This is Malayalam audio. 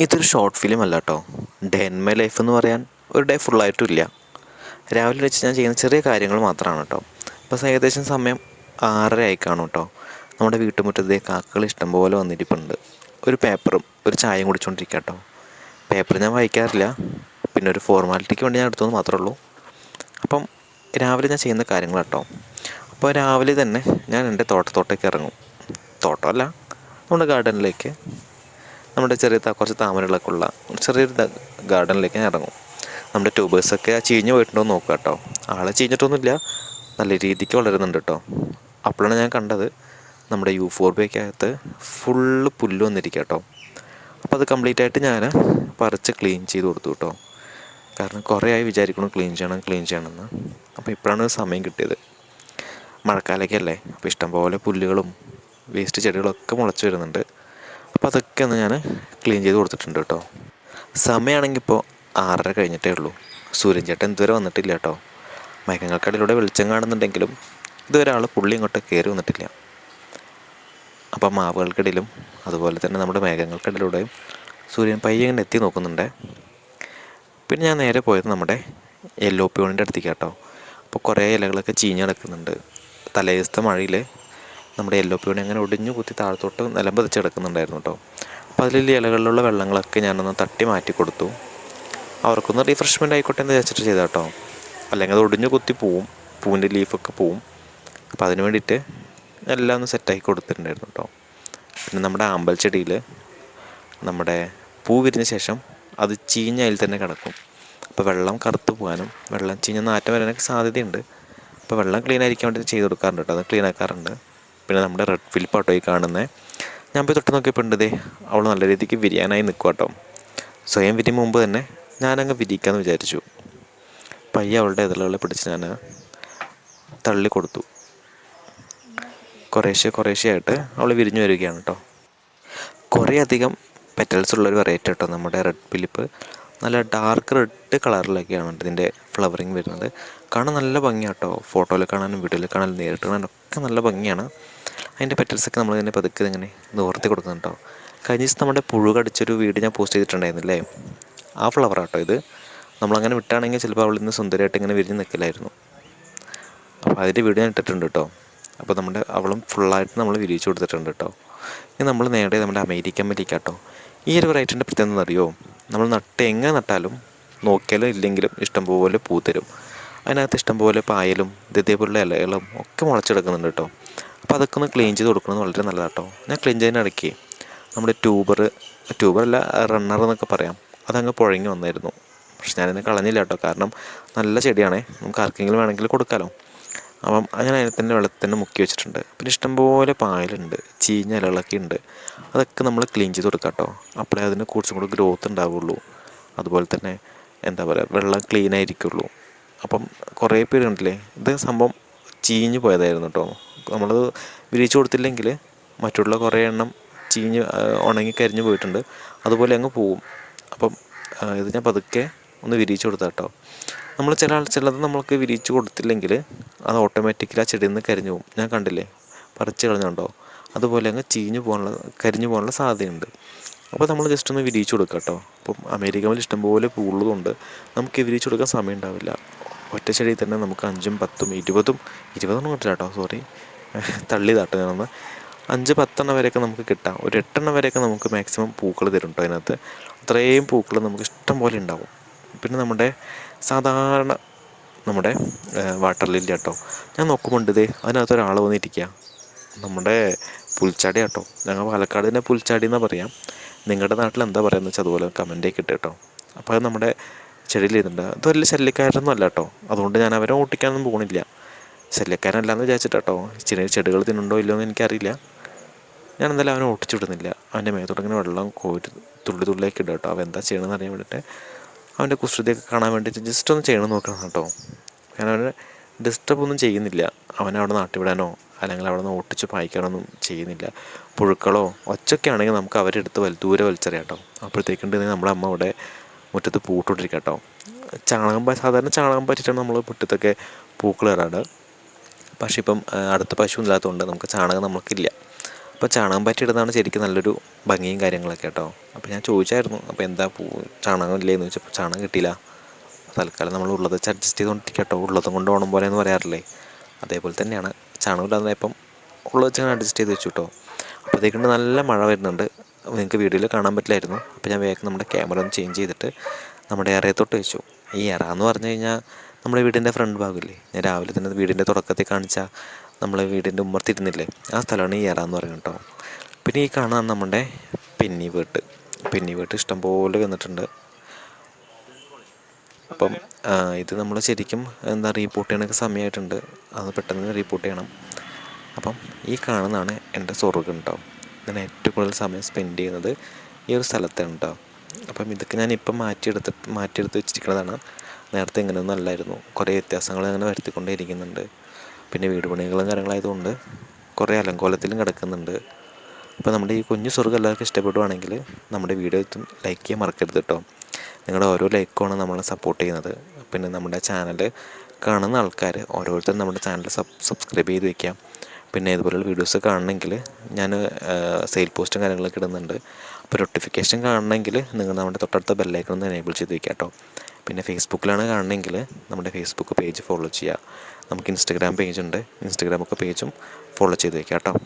ഇതൊരു ഷോർട്ട് ഫിലിം അല്ല കേട്ടോ ഡേ ഇൻ മൈ ലൈഫ് എന്ന് പറയാൻ ഒരു ഡേ ഫുള്ളായിട്ടും ഇല്ല. രാവിലെ വെച്ച് ഞാൻ ചെയ്യുന്ന ചെറിയ കാര്യങ്ങൾ മാത്രമാണ് കേട്ടോ അപ്പോൾ ഏകദേശം സമയം ആറര ആയി കാണും കേട്ടോ നമ്മുടെ വീട്ടുമുറ്റത്തെ കാക്കകൾ ഇഷ്ടംപോലെ വന്നിരിപ്പുണ്ട്. ഒരു പേപ്പറും ഒരു ചായയും കുടിച്ചുകൊണ്ടിരിക്കുക കേട്ടോ പേപ്പർ ഞാൻ വായിക്കാറില്ല. പിന്നെ ഒരു ഫോർമാലിറ്റിക്ക് വേണ്ടി ഞാൻ എടുത്തു മാത്രമേ ഉള്ളൂ. അപ്പം രാവിലെ ഞാൻ ചെയ്യുന്ന കാര്യങ്ങൾ കേട്ടോ അപ്പോൾ രാവിലെ തന്നെ ഞാൻ എന്റെ തോട്ടത്തോട്ടേക്ക് ഇറങ്ങും. തോട്ടമല്ല നമ്മുടെ ഗാർഡനിലേക്ക് നമ്മുടെ ചെറിയ കുറച്ച് താമരകളൊക്കെ ഉള്ള ചെറിയൊരു ഗാർഡനിലേക്ക് ഞാൻ ഇറങ്ങും. നമ്മുടെ ട്യൂബേഴ്സൊക്കെ ആ ചീഞ്ഞ് പോയിട്ടുണ്ടോ നോക്കുക കേട്ടോ. ആളെ ചീഞ്ഞിട്ടൊന്നുമില്ല. നല്ല രീതിക്ക് വളരുന്നുണ്ട് കേട്ടോ. അപ്പോഴാണ് ഞാൻ കണ്ടത് നമ്മുടെ യു ഫോർ ബേക്കകത്ത് ഫുള്ള് പുല്ല് വന്നിരിക്കുക കേട്ടോ. അപ്പോൾ അത് കംപ്ലീറ്റ് ആയിട്ട് ഞാൻ പറിച്ച് ക്ലീൻ ചെയ്ത് കൊടുത്തു കേട്ടോ. കാരണം കുറേ ആയി വിചാരിക്കണം ക്ലീൻ ചെയ്യണം ക്ലീൻ ചെയ്യണമെന്ന്. അപ്പോൾ ഇപ്പോഴാണ് സമയം കിട്ടിയത്. മഴക്കാലൊക്കെ അല്ലേ? അപ്പോൾ ഇഷ്ടംപോലെ പുല്ലുകളും വേസ്റ്റ് ചെടികളൊക്കെ മുളച്ച് വരുന്നുണ്ട്. അപ്പോൾ അതൊക്കെ ഒന്ന് ഞാൻ ക്ലീൻ ചെയ്ത് കൊടുത്തിട്ടുണ്ട് കേട്ടോ. സമയമാണെങ്കിൽ ഇപ്പോൾ ആറര കഴിഞ്ഞിട്ടേ ഉള്ളൂ. സൂര്യൻ ചേട്ടൻ ഇതുവരെ വന്നിട്ടില്ല കേട്ടോ. മയക്കങ്ങൾക്കടിയിലൂടെ വെളിച്ചം കാണുന്നുണ്ടെങ്കിലും ഇതുവരെ ആൾ പുള്ളി ഇങ്ങോട്ട് കയറി വന്നിട്ടില്ല. അപ്പം മാവുകൾക്കിടയിലും അതുപോലെ തന്നെ നമ്മുടെ മേഘങ്ങൾക്കിടയിലൂടെയും സൂര്യൻ പയ്യെ ഇങ്ങനെ എത്തി നോക്കുന്നുണ്ട്. പിന്നെ ഞാൻ നേരെ പോയത് നമ്മുടെ യെല്ലോ പ്യൂണിന്റെ അടുത്തേക്ക് കേട്ടോ. അപ്പോൾ കുറേ ഇലകളൊക്കെ ചീഞ്ഞ് കിടക്കുന്നുണ്ട്. തലേദിവസത്തെ മഴയിൽ നമ്മുടെ യെല്ലോ പ്യൂണി അങ്ങനെ ഒടിഞ്ഞു കുത്തി താഴത്തോട്ട് നിലം പതിച്ച് കേട്ടോ അപ്പോൾ അതിലുള്ള ഇലകളിലുള്ള വെള്ളങ്ങളൊക്കെ ഞാനൊന്ന് തട്ടി മാറ്റി കൊടുത്തു. അവർക്കൊന്ന് റിഫ്രഷ്മെന്റ് ആയിക്കോട്ടെ എന്ന് വിചാരിച്ചിട്ട് ചെയ്താ കേട്ടോ അല്ലെങ്കിൽ അത് ഒടിഞ്ഞു കുത്തി പോവും. പൂവിന്റെ ലീഫൊക്കെ പോവും. അപ്പോൾ അതിന് വേണ്ടിയിട്ട് എല്ലാം ഒന്ന് സെറ്റാക്കി കൊടുത്തിട്ടുണ്ടായിരുന്നു കേട്ടോ പിന്നെ നമ്മുടെ ആമ്പൽ ചെടിയിൽ നമ്മുടെ പൂ വിരിഞ്ഞ ശേഷം അത് ചീഞ്ഞ അതിൽ തന്നെ കിടക്കും. അപ്പോൾ വെള്ളം കറുത്ത് പോകാനും വെള്ളം ചീഞ്ഞ നാറ്റം വരാനൊക്കെ സാധ്യതയുണ്ട്. അപ്പോൾ വെള്ളം ക്ലീൻ ആയിരിക്കാൻ വേണ്ടി ചെയ്ത് കൊടുക്കാറുണ്ട് കേട്ടോ അത് ക്ലീൻ ആക്കാറുണ്ട്. പിന്നെ നമ്മുടെ റെഡ് ഫിലിപ്പ് ആട്ടോ ഈ കാണുന്നത് ഞാൻ പോയി തൊട്ട് നോക്കിയപ്പോൾ ഉണ്ട് ദേ അവൾ നല്ല രീതിക്ക് വിരിയാനായി നിൽക്കുക കേട്ടോ സ്വയം വിരിയും മുമ്പ് തന്നെ ഞാനങ്ങ് വിരിക്കാമെന്ന് വിചാരിച്ചു. പയ്യ അവളുടെ ഇതളുകളെ പിടിച്ച് ഞാൻ തള്ളി കൊടുത്തു. കുറേശ്ശെ കുറേശ്ശെയായിട്ട് അവൾ വിരിഞ്ഞു വരികയാണ് കേട്ടോ കുറേ അധികം പെറ്റൽസ് ഉള്ളൊരു വെറൈറ്റി കേട്ടോ നമ്മുടെ റെഡ് ഫിലിപ്പ് നല്ല ഡാർക്ക് റെഡ് കളറിലൊക്കെയാണ് ഇതിന്റെ ഫ്ലവറിങ് വരുന്നത്. കാണാൻ നല്ല ഭംഗിയാട്ടോ. ഫോട്ടോയിൽ കാണാനും വീഡിയോയിൽ കാണാനും നേരിട്ട് കാണാനും ഒക്കെ നല്ല ഭംഗിയാണ്. അതിന്റെ പെറ്റൽസൊക്കെ നമ്മൾ ഇതിനെ പതുക്കെ ഇങ്ങനെ നിവർത്തി കൊടുക്കുന്നുണ്ട്. കഴിഞ്ഞ ദിവസം നമ്മുടെ പുഴു കടിച്ചൊരു വീഡിയോ ഞാൻ പോസ്റ്റ് ചെയ്തിട്ടുണ്ടായിരുന്നില്ലേ? ആ ഫ്ലവറാട്ടോ ഇത്. നമ്മളങ്ങനെ വിട്ടാണെങ്കിൽ ചിലപ്പോൾ അവൾ ഇന്ന് സുന്ദരമായിട്ട് ഇങ്ങനെ വിരിഞ്ഞ് നിൽക്കില്ലായിരുന്നു അപ്പോൾ അതിന്റെ വീഡിയോ ഞാൻ ഇട്ടിട്ടുണ്ട് കേട്ടോ. അപ്പോൾ നമ്മുടെ അവളും ഫുള്ളായിട്ട് നമ്മൾ വിരിയിച്ചു കൊടുത്തിട്ടുണ്ട് കേട്ടോ. ഇനി നമ്മൾ നേരെ നമ്മുടെ അമേരിക്കൻ മല്ലിക്കാട്ടോ ഈ ഒരു വെറൈറ്റിന്റെ പ്രത്യേകത അറിയോ നമ്മൾ നട്ട് എങ്ങനെ നട്ടാലും നോക്കിയാലും ഇല്ലെങ്കിലും ഇഷ്ടംപോലെ പൂ തരും. അതിനകത്ത് ഇഷ്ടംപോലെ പായലും ഇത് ഇതേപോലുള്ള ഇലകളും ഒക്കെ മുളച്ചെടുക്കുന്നുണ്ട് കേട്ടോ. അപ്പോൾ അതൊക്കെ ഒന്ന് ക്ലീൻ ചെയ്ത് കൊടുക്കുന്നത് വളരെ നല്ലതാണ് കേട്ടോ. ഞാൻ ക്ലീൻ ചെയ്യുന്ന ഇടയ്ക്ക് നമ്മുടെ ട്യൂബർ ട്യൂബറല്ല റണ്ണർ എന്നൊക്കെ പറയാം. അതങ്ങ് പുഴങ്ങി വന്നായിരുന്നു. പക്ഷെ ഞാനതിനെ കളഞ്ഞില്ല കേട്ടോ. കാരണം നല്ല ചെടിയാണേ. നമുക്ക് ആർക്കെങ്കിലും വേണമെങ്കിൽ കൊടുക്കാമല്ലോ അപ്പം അങ്ങനെ അതിനെ തന്നെ വെള്ളത്തിൽ തന്നെ മുക്കി വെച്ചിട്ടുണ്ട്. പിന്നെ ഇഷ്ടംപോലെ പായലുണ്ട് ചീഞ്ഞ ഇലകളൊക്കെ ഉണ്ട്. അതൊക്കെ നമ്മൾ ക്ലീൻ ചെയ്ത് കൊടുക്കാം കേട്ടോ. അപ്പോഴേ അതിന് കുറച്ചും കൂടി ഗ്രോത്ത് ഉണ്ടാവുള്ളൂ. അതുപോലെ തന്നെ എന്താ പറയുക വെള്ളം ക്ലീൻ ആയിരിക്കുള്ളൂ. അപ്പം കുറേ പേര് കണ്ടില്ലേ ഇത് സംഭവം ചീഞ്ഞ് പോയതായിരുന്നു കേട്ടോ. നമ്മളത് വിരിച്ചു കൊടുത്തില്ലെങ്കിൽ മറ്റുള്ള കുറേ എണ്ണം ചീഞ്ഞ് ഉണങ്ങി കരിഞ്ഞു പോയിട്ടുണ്ട്. അതുപോലെ അങ്ങ് പോവും. അപ്പം ഇത് ഞാൻ പതുക്കെ ഒന്ന് വിരിച്ചു കൊടുത്താൽ കേട്ടോ നമ്മൾ ചില ചിലത് നമ്മൾക്ക് വിരിച്ചു കൊടുത്തില്ലെങ്കിൽ അത് ഓട്ടോമാറ്റിക്കലി ആ ചെടിയിൽ നിന്ന് കരിഞ്ഞു പോകും. ഞാൻ കണ്ടില്ലേ? പറിച്ച് കളഞ്ഞുണ്ടോ അതുപോലെ അങ്ങ് ചീഞ്ഞു പോകാനുള്ള കരിഞ്ഞു പോകാനുള്ള സാധ്യതയുണ്ട്. അപ്പോൾ നമ്മൾ ജസ്റ്റ് ഒന്ന് വിരിയിച്ചു കൊടുക്കുക കേട്ടോ. അപ്പം അമേരിക്കയിൽ ഇഷ്ടംപോലെ പൂവുള്ളതുകൊണ്ട് നമുക്ക് വിരിയിച്ചു കൊടുക്കാൻ സമയം ഉണ്ടാവില്ല. ഒറ്റ ചെടിയിൽ തന്നെ നമുക്ക് അഞ്ചും പത്തും ഇരുപതും ഇരുപതെണ്ണം കിട്ടില്ല കേട്ടോ സോറി തള്ളിയതാട്ടോ ഞാനൊന്ന്. അഞ്ച് പത്തെണ്ണം വരെയൊക്കെ നമുക്ക് കിട്ടാം. ഒരു എട്ടെണ്ണം വരെയൊക്കെ നമുക്ക് മാക്സിമം പൂക്കൾ തരും കേട്ടോ അതിനകത്ത്. അത്രയും പൂക്കൾ നമുക്ക് ഇഷ്ടം പോലെ ഉണ്ടാവും. പിന്നെ നമ്മുടെ സാധാരണ നമ്മുടെ വാട്ടർ ലില്ലി കേട്ടോ. ഞാൻ നോക്കുമ്പോൾ ഉണ്ട് ഇതേ അതിനകത്ത് ഒരാൾ വന്നിരിക്കുക നമ്മുടെ പുൽച്ചാടി കേട്ടോ. ഞങ്ങൾ പാലക്കാട് തന്നെ പുൽച്ചാടി എന്നാണ് പറയാം. നിങ്ങളുടെ നാട്ടിൽ എന്താ പറയുന്നത് വെച്ചാൽ അതുപോലെ കമന്റേക്ക് ഇട്ട് കേട്ടോ. അപ്പോൾ അത് നമ്മുടെ ചെടിയിൽ ഇരുന്നുണ്ട് അത് വലിയ ശല്യക്കാരനൊന്നും അല്ല കേട്ടോ. അതുകൊണ്ട് ഞാൻ അവരെ ഓട്ടിക്കാനൊന്നും പോകണില്ല ശല്യക്കാരനല്ലാന്ന് വിചാരിച്ചിട്ട് കേട്ടോ. ചെറിയ ചെടികൾ തിന്നുണ്ടോ ഇല്ലയോ എന്ന് എനിക്കറിയില്ല. ഞാൻ എന്തായാലും അവനെ ഓട്ടിച്ചു വിടുന്നില്ല. അവന്റെ മേത്തോട്ടിങ്ങനെ വെള്ളം കോരി തുള്ളി തുള്ളിയൊക്കെ ഇടും കേട്ടോ. അവൻ എന്താ ചെയ്യണമെന്ന് അറിയാൻ വേണ്ടിയിട്ട് അവന്റെ കുസൃതിയൊക്കെ കാണാൻ വേണ്ടിയിട്ട് ജസ്റ്റ് ഒന്ന് ചെയ്യണം നോക്കണം കേട്ടോ. ഞാൻ അവനെ ഡിസ്റ്റർബ് ഒന്നും ചെയ്യുന്നില്ല. അവനെ അവിടെ നാട്ടിവിടാനോ അല്ലെങ്കിൽ അവിടെ നിന്ന് ഓട്ടിച്ച് പായിക്കാനൊന്നും ചെയ്യുന്നില്ല. പുഴുക്കളോ ഒച്ചൊക്കെ ആണെങ്കിൽ നമുക്ക് അവരെ അടുത്ത് വൽ ദൂരെ വലിച്ചെറിയാം കേട്ടോ. അപ്പോഴത്തേക്കുണ്ടെങ്കിൽ നമ്മുടെ അമ്മ അവിടെ മുറ്റത്ത് പൂട്ടിട്ടിരിക്കുക കേട്ടോ. ചാണകം സാധാരണ ചാണകം പറ്റിയിട്ടാണ് നമ്മൾ മുറ്റത്തൊക്കെ പൂക്കൾ ഇടാറ് പക്ഷേ ഇപ്പം അടുത്ത പശു ഇല്ലാത്തതുകൊണ്ട് നമുക്ക് ചാണകം നമുക്കില്ല അപ്പോൾ ചാണകം പറ്റിയിടുന്നതാണ് ശരിക്കും നല്ലൊരു ഭംഗിയും കാര്യങ്ങളൊക്കെ കേട്ടോ. അപ്പോൾ ഞാൻ ചോദിച്ചായിരുന്നു അപ്പോൾ എന്താ പൂ ചാണകം ഇല്ലേന്ന് ചോദിച്ചപ്പോൾ ചാണകം കിട്ടിയില്ല. തൽക്കാലം നമ്മൾ ഉള്ളത് വെച്ച് അഡ്ജസ്റ്റ് ചെയ്തുകൊണ്ടിരിക്കുക കേട്ടോ ഉള്ളതും കൊണ്ട് ഓണം പോലെ എന്ന് പറയാറില്ലേ? അതേപോലെ തന്നെയാണ്. ചാണകം ഇല്ലാതെ ഇപ്പം ഉള്ളത് വെച്ച് അഡ്ജസ്റ്റ് ചെയ്ത് വെച്ചു കേട്ടോ അപ്പോഴത്തേക്കുണ്ട് നല്ല മഴ വരുന്നുണ്ട്. നിങ്ങൾക്ക് വീഡിയോയിൽ കാണാൻ പറ്റില്ലായിരുന്നു. അപ്പോൾ ഞാൻ വേഗം നമ്മുടെ ക്യാമറ ഒന്ന് ചേഞ്ച് ചെയ്തിട്ട് നമ്മുടെ ഇറയത്തോട്ട് വെച്ചു. ഈ ഇറ എന്ന് പറഞ്ഞു കഴിഞ്ഞാൽ നമ്മുടെ വീടിന്റെ ഫ്രണ്ട് ഭാഗമില്ലേ? ഞാൻ രാവിലെ തന്നെ വീടിന്റെ തുടക്കത്തിൽ കാണിച്ച നമ്മളെ വീടിന്റെ ഉമ്മർത്തിരുന്നില്ലേ? ആ സ്ഥലമാണ് എറ എന്ന് പറയുന്നത് കേട്ടോ. പിന്നെ ഈ കാണാൻ നമ്മുടെ പെന്നി വീട്ട്. പെന്നി വീട്ട് ഇഷ്ടംപോലെ വന്നിട്ടുണ്ട്. അപ്പം ഇത് നമ്മൾ ശരിക്കും എന്താ റീപ്പോർട്ട് ചെയ്യണൊക്കെ സമയമായിട്ടുണ്ട് അത് പെട്ടെന്ന് റീപ്പോർട്ട് ചെയ്യണം. അപ്പം ഈ കാണുന്നതാണ് എന്റെ സ്വർഗം കേട്ടോ. ഞാൻ ഏറ്റവും കൂടുതൽ സമയം സ്പെൻഡ് ചെയ്യുന്നത് ഈ ഒരു സ്ഥലത്താണ് കേട്ടോ. അപ്പം ഇതൊക്കെ ഞാൻ ഇപ്പം മാറ്റിയെടുത്ത് മാറ്റിയെടുത്ത് വെച്ചിരിക്കുന്നതാണ്. നേരത്തെ ഇങ്ങനെയൊന്നും അല്ലായിരുന്നു. കുറേ വ്യത്യാസങ്ങൾ അങ്ങനെ വരുത്തിക്കൊണ്ടേ ഇരിക്കുന്നുണ്ട്. പിന്നെ വീട് പണികളും കാര്യങ്ങളായതുകൊണ്ട് കുറേ അലങ്കോലത്തിലും കിടക്കുന്നുണ്ട്. അപ്പോൾ നമ്മുടെ ഈ കുഞ്ഞു സ്വർഗം എല്ലാവർക്കും ഇഷ്ടപ്പെടുവാണെങ്കിൽ നമ്മുടെ വീഡിയോ ലൈക്ക് ചെയ്യാൻ മറക്കരുത് കേട്ടോ നിങ്ങളുടെ ഓരോ ലൈക്കുമാണ് നമ്മളെ സപ്പോർട്ട് ചെയ്യുന്നത്. പിന്നെ നമ്മുടെ ചാനൽ കാണുന്ന ആൾക്കാർ ഓരോരുത്തരും നമ്മുടെ ചാനൽ സബ് സബ്സ്ക്രൈബ് ചെയ്ത് വയ്ക്കാം. പിന്നെ ഇതുപോലുള്ള വീഡിയോസ് കാണണമെങ്കിൽ ഞാൻ സെയിൽ പോസ്റ്റും കാര്യങ്ങളൊക്കെ ഇടുന്നുണ്ട്. അപ്പോൾ നോട്ടിഫിക്കേഷൻ കാണണമെങ്കിൽ നിങ്ങൾ നമ്മുടെ തൊട്ടടുത്ത ബെല്ലൈക്കൺ ഒന്ന് എനേബിൾ ചെയ്ത് വയ്ക്കാം കേട്ടോ പിന്നെ ഫേസ്ബുക്കിലാണ് കാണണമെങ്കിൽ നമ്മുടെ ഫേസ്ബുക്ക് പേജ് ഫോളോ ചെയ്യുക. നമുക്ക് ഇൻസ്റ്റഗ്രാം പേജുണ്ട്. ഇൻസ്റ്റഗ്രാമൊക്കെ പേജും ഫോളോ ചെയ്ത് വയ്ക്കാം കേട്ടോ.